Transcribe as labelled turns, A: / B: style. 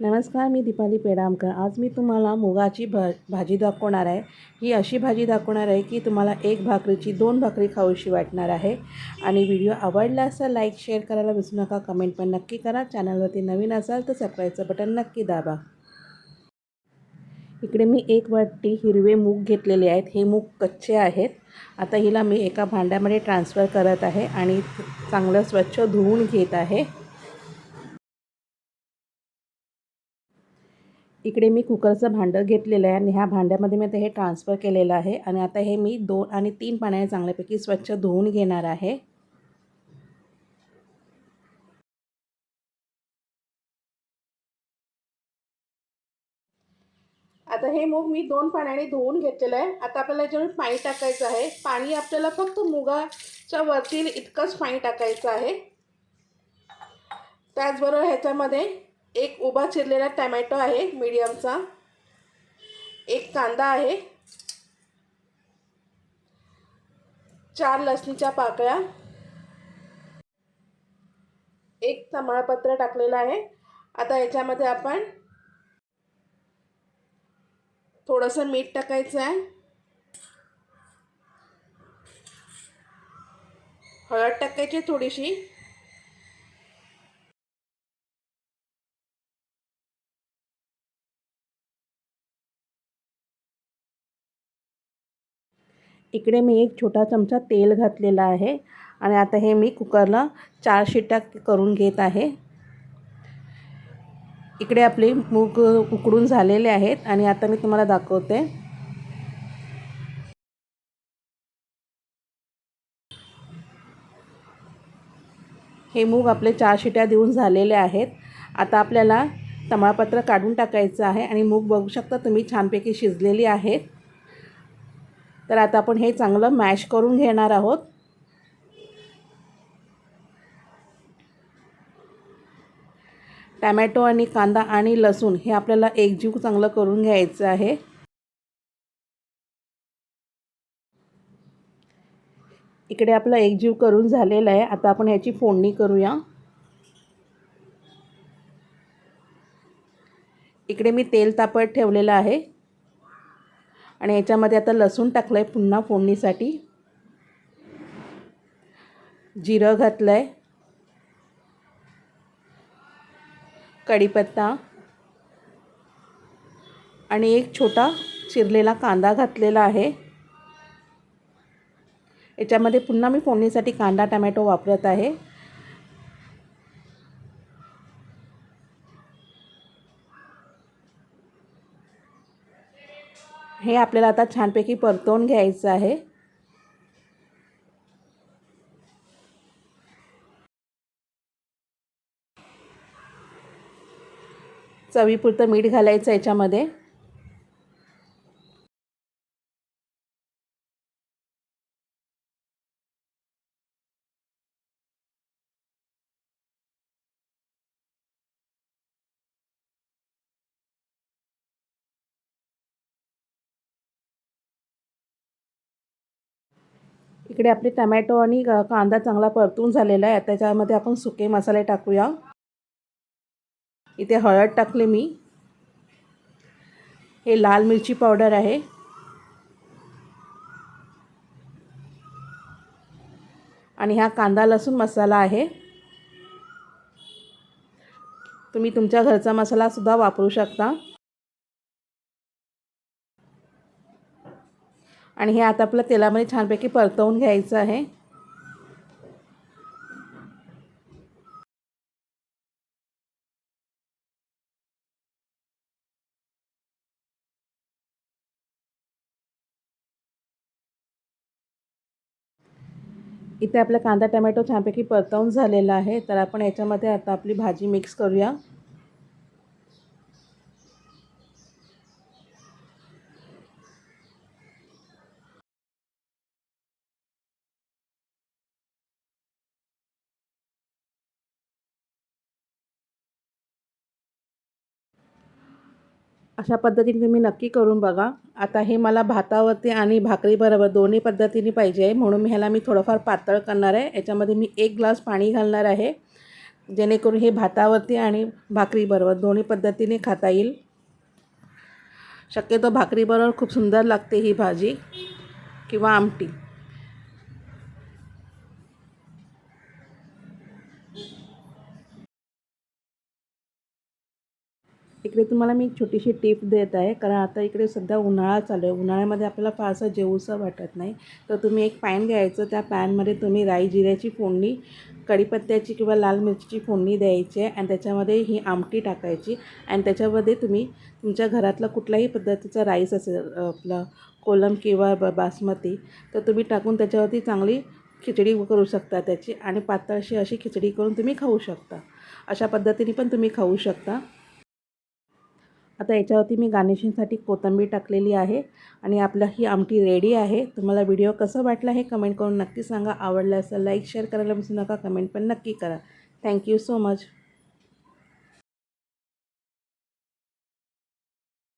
A: नमस्कार मी दीपाली पेडामकर. आज मी तुम्हाला मुगाची भ भाजी दाखवणार आहे. ही अशी भाजी दाखवणार आहे की तुम्हाला एक भाकरीची दोन भाकरी खाऊशी वाटणार आहे. आणि व्हिडिओ आवडला असं लाईक शेअर करायला विसरू नका. कमेंट पण नक्की करा. चॅनलवरती नवीन असाल तर सबस्क्राईबचं बटन नक्की दाबा. इकडे मी एक वाटी हिरवे मूग घेतलेले आहेत. हे मूग कच्चे आहेत. आता हिला मी एका भांड्यामध्ये ट्रान्सफर करत आहे आणि चांगलं स्वच्छ धुवून घेत आहे. इकडे मी कुकरचं भांडं घेतलेलं आहे आणि ह्या भांड्यामध्ये मी आता हे ट्रान्सफर केलेलं आहे आणि आता हे मी दोन आणि तीन पाण्याने चांगल्यापैकी स्वच्छ धुवून घेणार आहे. आता हे मूग मी दोन पाण्याने धुवून घेतलेलं आहे. आता आपल्याला याच्यावर पाणी टाकायचं आहे पाणी आपल्याला फक्त मुगाच्या वरती इतकंच पाणी टाकायचं आहे. त्याचबरोबर ह्याच्यामध्ये एक उभा चिरलेला टमॅटो आहे मीडियमचा. एक कांदा आहे. चार लसणीच्या पाकळ्या. एक तमाळपत्र टाकलेलं आहे. आता याच्यामध्ये आपण थोडंसं मीठ टाकायचं आहे. हळद टाकायची थोडीशी. इकडे मी एक छोटा चमचा तेल घातलेला आहे आणि आता हे मी कुकरला चार शिट्या करून घेत आहे. इकडे आपले मूग उकडून झालेले आहेत आणि आता मी तुम्हाला दाखवते. हे मूग आपले चार शिट्या देऊन झालेले आहेत. आता आपल्याला तमाळपत्र काढून टाकायचं आहे आणि मूग बघू शकता तुम्ही छानपैकी शिजलेली आहेत. तर आता आपण हे चांगलं मॅश करून घेणार आहोत. टॅमॅटो आणि कांदा आणि लसूण हे आपल्याला एकजीव चांगलं करून घ्यायचं आहे. इकडे आपलं एकजीव करून झालेलं आहे. आता आपण ह्याची फोडणी करूया. इकडे मी तेल तापत ठेवलेलं आहे. आणि याच्यामध्ये आता लसूण टाकलं आहे पुन्हा फोडणीसाठी. जिरं घातलं आहे कढीपत्ता. आणि एक छोटा चिरलेला कांदा घातलेला आहे. याच्यामध्ये पुन्हा मी फोडणीसाठी कांदा टमॅटो वापरत आहे. हे आपल्याला आता छानपैकी परतवून घ्यायचं आहे. चवीपुरतं मीठ घालायचं याच्यामध्ये. इकडे आपले टमॅटो आणि कांदा चांगला परतून झालेला आहे. त्याच्यामध्ये आपण सुके मसाले टाकूया. इथे हळद टाकले मी. हे लाल मिरची पावडर आहे. आणि हा कांदा लसूण मसाला आहे. तुम्ही तुमच्या घरचा मसालासुद्धा वापरू शकता. आणि हे आता आपलं तेलामध्ये छानपैकी परतवून घ्यायचं आहे. इथे आपला कांदा टमॅटो छानपैकी परतवून झालेला आहे. तर आपण याच्यामध्ये आता आपली भाजी मिक्स करूया. अशा पद्धतीने तुम्ही नक्की करून बघा. आता हे मला भातावरती आणि भाकरीबरोबर दोन्ही पद्धतीने पाहिजे आहे. म्हणून मी ह्याला मी थोडंफार पातळ करणार आहे. याच्यामध्ये मी एक ग्लास पाणी घालणार आहे. जेणेकरून हे भातावरती आणि भाकरीबरोबर दोन्ही पद्धतीने खाता येईल. शक्यतो भाकरीबरोबर खूप सुंदर लागते ही भाजी किंवा आमटी. इकडे तुम्हाला मी एक छोटीशी टिप देत आहे. कारण आता इकडे सध्या उन्हाळा चालू आहे. उन्हाळ्यामध्ये आपल्याला फारसं जेवूसं वाटत नाही. तर तुम्ही एक पॅन घ्यायचं. त्या पॅनमध्ये तुम्ही राई जिऱ्याची फोडणी कढीपत्त्याची किंवा लाल मिरचीची फोडणी द्यायची आहे आणि त्याच्यामध्ये ही आमटी टाकायची. आणि त्याच्यामध्ये तुम्ही तुमच्या घरातला कुठल्याही पद्धतीचा राईस असेल आपलं कोलम किंवा ब बासमती तर तुम्ही टाकून त्याच्यावरती चांगली खिचडी करू शकता त्याची. आणि पातळशी अशी खिचडी करून तुम्ही खाऊ शकता. अशा पद्धतीने पण तुम्ही खाऊ शकता. आता याच्यावरती मी गार्निशिंगसाठी कोथिंबीर टाकलेली आहे आणि आपला ही आमटी रेडी आहे. तुम्हाला व्हिडिओ कसा वाटला हे कमेंट करून नक्की सांगा. आवडलं असेल लाईक शेअर करायला विसरू नका. कमेंट पण नक्की करा. Thank you so much